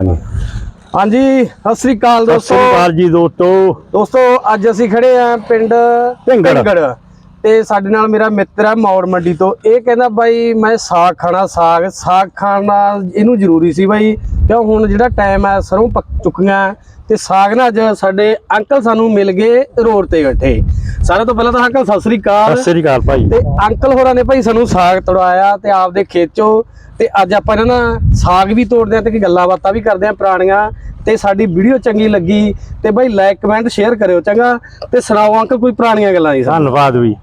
ਹਾਂਜੀ ਸਤਿ ਸ੍ਰੀ ਅਕਾਲ ਸਤਿ ਦੋਸਤੋ। ਸ੍ਰੀ ਅਕਾਲ ਜੀ ਦੋਸਤੋ। ਦੋਸਤੋ ਅੱਜ ਅਸੀਂ ਖੜੇ ਆ ਪਿੰਡ ਢਿੰਗੜ। ਤੇ ਸਾਡੇ ਨਾਲ ਮੇਰਾ ਮਿੱਤਰ ਹੈ ਮੌੜ ਮੰਡੀ ਤੋਂ। ਇਹ ਕਹਿੰਦਾ ਬਾਈ ਮੈਂ ਸਾਗ ਖਾਣਾ ਸਾਗ ਸਾਗ ਖਾਣਾ ਇਹਨੂੰ ਜ਼ਰੂਰੀ ਸੀ ਬਾਈ ਕਿਉਂ ਹੁਣ ਜਿਹੜਾ ਟਾਈਮ ਹੈ ਸਰੋਂ ਪੱਕ ਚੁੱਕੀਆਂ ਤੇ ਸਾਗ ਨਾ ਅੱਜ ਸਾਡੇ ਅੰਕਲ ਸਾਨੂੰ ਮਿਲ ਗਏ ਰੋਡ ਤੇ ਇਕੱਠੇ। ਸਾਰਿਆਂ ਤੋਂ ਪਹਿਲਾਂ ਤਾਂ ਅੰਕਲ ਸਤਿ ਸ੍ਰੀ ਅਕਾਲ। ਸਤਿ ਸ੍ਰੀ ਅਕਾਲ ਭਾਈ। ਤੇ ਅੰਕਲ ਹੋਰਾਂ ਨੇ ਭਾਈ ਸਾਨੂੰ ਸਾਗ ਤੜਾਇਆ ਤੇ ਆਪਦੇ ਖੇਚੋ ਤੇ ਅੱਜ ਆਪਾਂ ਇਹਨਾਂ ਨਾਲ ਸਾਗ ਵੀ ਤੋੜਦੇ ਆ ਤੇ ਗੱਲਾਂ ਬਾਤਾਂ ਵੀ ਕਰਦੇ ਆ ਪੁਰਾਣੀਆਂ ਤੇ ਸਾਡੀ ਵੀਡੀਓ ਚੰਗੀ ਲੱਗੀ ਤੇ ਭਾਈ ਲਾਈਕ ਕਮੈਂਟ ਸ਼ੇਅਰ ਕਰਿਓ ਚੰਗਾ ਤੇ ਸੁਣਾਓ ਅੰਕਲ ਕੋਈ ਪੁਰਾਣੀਆਂ ਗੱਲਾਂ ਸਾਨੂੰ। ਧੰਨਵਾਦ ਵੀ।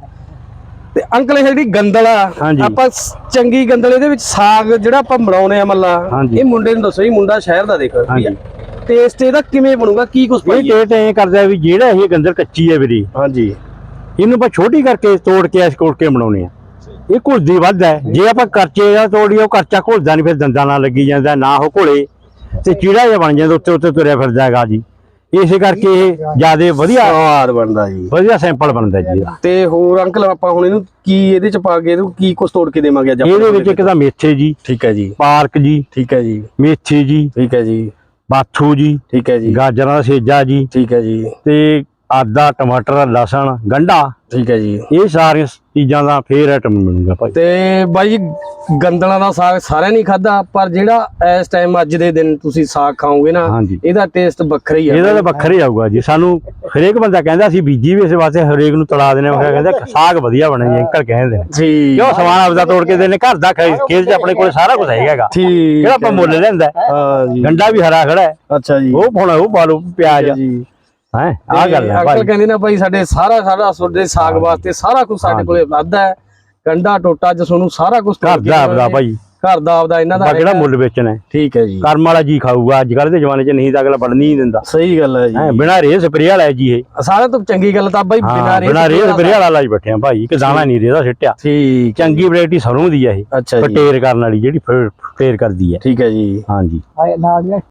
ਤੇ ਅੰਕਲ ਇਹ ਜਿਹੜੀ ਗੰਦਲ ਆ। ਆਪਾਂ ਚੰਗੀ ਗੰਦਲ ਇਹਦੇ ਵਿੱਚ ਸਾਗ ਜਿਹੜਾ ਆਪਾਂ ਬਣਾਉਨੇ ਆ ਮੱਲਾ। ਇਹ ਮੁੰਡੇ ਨੂੰ ਦੱਸੋ ਇਹ ਮੁੰਡਾ ਸ਼ਹਿਰ ਦਾ ਦੇਖੋ ਹਾਂਜੀ। ਟੇਸਟ ਇਹਦਾ ਕਿਵੇਂ ਬਣੂਗਾ ਕੀ ਇਹ ਪਾਈਏ ਟੇਟ ਐ ਕਰਦਾ ਵੀ ਜਿਹੜਾ ਇਹ ਗੰਦਲ ਕੱਚੀ ਹੈ ਵੀਰੇ ਹਾਂਜੀ। ਇਹਨੂੰ ਆਪਾਂ ਛੋਟੀ ਕਰਕੇ ਤੋੜ ਕੇ ਐਸ ਕੋੜ ਕੇ ਬਣਾਉਣੇ ਆ। ਇਹ ਘੁਲਦੀ ਵੱਧ ਹੈ ਜੇ ਆਪਾਂ ਕਰਚੇ ਦਾ ਤੋੜੀਏ ਉਹ ਕਰਚਾ ਘੁਲਦਾ ਨਹੀਂ ਫਿਰ ਦੰਦਾਂ ਨਾਲ ਲੱਗੀ ਜਾਂਦਾ ਨਾ ਉਹ ਘੁਲੇ। ਤੇ ਚੀੜਾ ਜਿਹਾ ਬਣ ਜਾਂਦਾ ਉੱਤੇ ਉੱਤੇ ਤੁਰਿਆ ਫਿਰਦਾ ਹੈਗਾ ਜੀ। ਇਸੇ ਕਰਕੇ ਇਹ ਜਿਆਦੇ ਵਧੀਆ ਸਵਾਦ ਬਣਦਾ ਜੀ। ਵਧੀਆ ਸੈਂਪਲ ਬਣਦਾ ਜੀ ਇਹਦਾ। ਤੇ ਹੋਰ ਅੰਕਲ ਆਪਾਂ ਹੁਣ ਇਹਨੂੰ ਕੀ ਇਹਦੇ ਚ ਪਾ ਕੇ ਇਹਨੂੰ ਕੀ ਕੁਛ ਤੋੜ ਕੇ ਦੇਵਾਂਗੇ ਅੱਜ ਇਹਦੇ ਵਿੱਚ ਇੱਕ ਤਾਂ ਮੇਥੇ ਜੀ। ਠੀਕ ਹੈ ਜੀ। ਪਾਰਕ ਜੀ। ਠੀਕ ਹੈ ਜੀ। ਮੇਥੀ ਜੀ। ਠੀਕ ਹੈ ਜੀ। ਬਾਥੂ ਜੀ। ਠੀਕ ਹੈ ਜੀ। ਗਾਜਰਾਂ ਦਾ ਸੇਜਾ ਜੀ। ਠੀਕ ਹੈ ਜੀ। ਤੇ ਆਦਾ ਟਮਾਟਰ ਲਸਣ ਗੰਢਾ। ਠੀਕ ਹੈ ਜੀ। ਇਹ ਸਾਰੀਆਂ ਚੀਜ਼ਾਂ ਦਾ ਫੇਰ ਆਈਟਮ ਭਾਈ। ਤੇ ਬਾਈ ਗੰਦਲਾਂ ਦਾ ਸਾਗ ਸਾਰਿਆਂ ਨੇ ਖਾਦਾ ਪਰ ਜਿਹੜਾ ਇਸ ਟਾਈਮ ਅੱਜ ਦੇ ਦਿਨ ਤੁਸੀਂ ਸਾਗ ਖਾਓਗੇ ਨਾ ਇਹਦਾ ਟੇਸਟ ਵੱਖਰਾ ਹੀ ਆ। ਇਹਦਾ ਤਾਂ ਵੱਖਰਾ ਹੀ ਆਊਗਾ ਜੀ। ਸਾਨੂੰ ਹਰੇਕ ਬੰਦਾ ਕਹਿੰਦਾ ਸੀ ਬੀਜੀ ਵੀ ਇਸ ਵਾਸਤੇ ਹਰੇਕ ਨੂੰ ਤੜਾ ਦੇਣੇ ਉਹ ਕਹਿੰਦਾ ਸਾਗ ਵਧੀਆ ਬਣਿਆ ਜੀ ਅੰਕਲ ਕਹਿੰਦੇ ਨੇ। ਠੀਕ। ਕਿਉਂ ਸਮਾਨ ਆਪਦਾ ਤੋੜ ਕੇ ਦੇਣੇ ਘਰ ਦਾ ਖੇਤ 'ਚ ਆਪਣੇ ਕੋਲ ਸਾਰਾ ਕੁਝ ਹੈਗਾ ਠੀਕ। ਜਿਹੜਾ ਆਪਾਂ ਮੁੱਲ ਲੈਂਦਾ ਹਾਂ। ਜੀ। ਗੰਡਾ ਵੀ ਹਰਾ ਖੜਾ ਹੈ। ਅੱਛਾ ਜੀ। ਉਹ ਪਾਉਣਾ ਉਹ ਪਾ ਲਓ ਪਿਆਜ਼। ਜੀ। ਹੈ ਆ ਗੱਲ ਹੈ ਅੰਕਲ ਭਾਈ। ਕਹਿੰਦੇ ਨਾ ਭਾਈ ਸਾਡੇ ਸਾਰਾ ਸਾਰਾ ਤੁਹਾਡੇ ਸਾਗ ਵਾਸਤੇ ਸਾਰਾ ਕੁਝ ਸਾਡੇ ਕੋਲੇ ਵਾਧਾ ਹੈ। ਗੰਡਾ ਟੋਟਾ ਜ ਤੁਹਾਨੂੰ ਸਾਰਾ ਕੁਝ ਘਰ ਦਾ ਆਪਦਾ ਭਾਈ। ਘਰ ਦਾ ਆਪਦਾ ਇਹਨਾਂ ਦਾ ਕਿਹੜਾ। ਮੁੱਲ ਵੇਚਣਾ ਹੈ? ਠੀਕ ਹੈ ਜੀ। ਕਰਮ ਵਾਲਾ ਜੀ ਖਾਊਗਾ ਅੱਜ ਕੱਲ ਦੇ ਜ਼ਮਾਨੇ 'ਚ ਨਹੀਂ ਤਾਂ ਅਗਲਾ ਵੜਨ ਹੀ ਨਹੀਂ ਦਿੰਦਾ। ਸਹੀ ਗੱਲ ਹੈ ਜੀ। ਬਿਨਾਂ ਰੇ ਸਪਰੇ ਵਾਲਾ ਜੀ ਇਹ। ਸਾਰਿਆਂ ਤੋਂ ਚੰਗੀ ਗੱਲ ਤਾਂ ਬਾਈ ਬਿਨਾਂ ਰੇ ਬਿਨਾਂ ਰੇ ਸਪਰੇ ਵਾਲਾ ਲਾਈ ਬੈਠੇ ਆ ਭਾਈ ਇੱਕ ਦਾਣਾ ਨਹੀਂ ਰੇਦਾ ਸਿੱਟਿਆ। ਠੀਕ। ਚੰਗੀ ਵੈਰਾਈਟੀ ਸਰੋਂ ਦੀ ਆ ਇਹ। ਅੱਛਾ ਜੀ। ਫਟੇਰ ਕਰਨ ਵਾਲੀ ਜਿਹੜੀ ਫ- ਫਟੇਰ ਕਰਦੀ ਹੈ। ਠੀਕ ਹੈ ਜੀ। ਹਾਂਜੀ।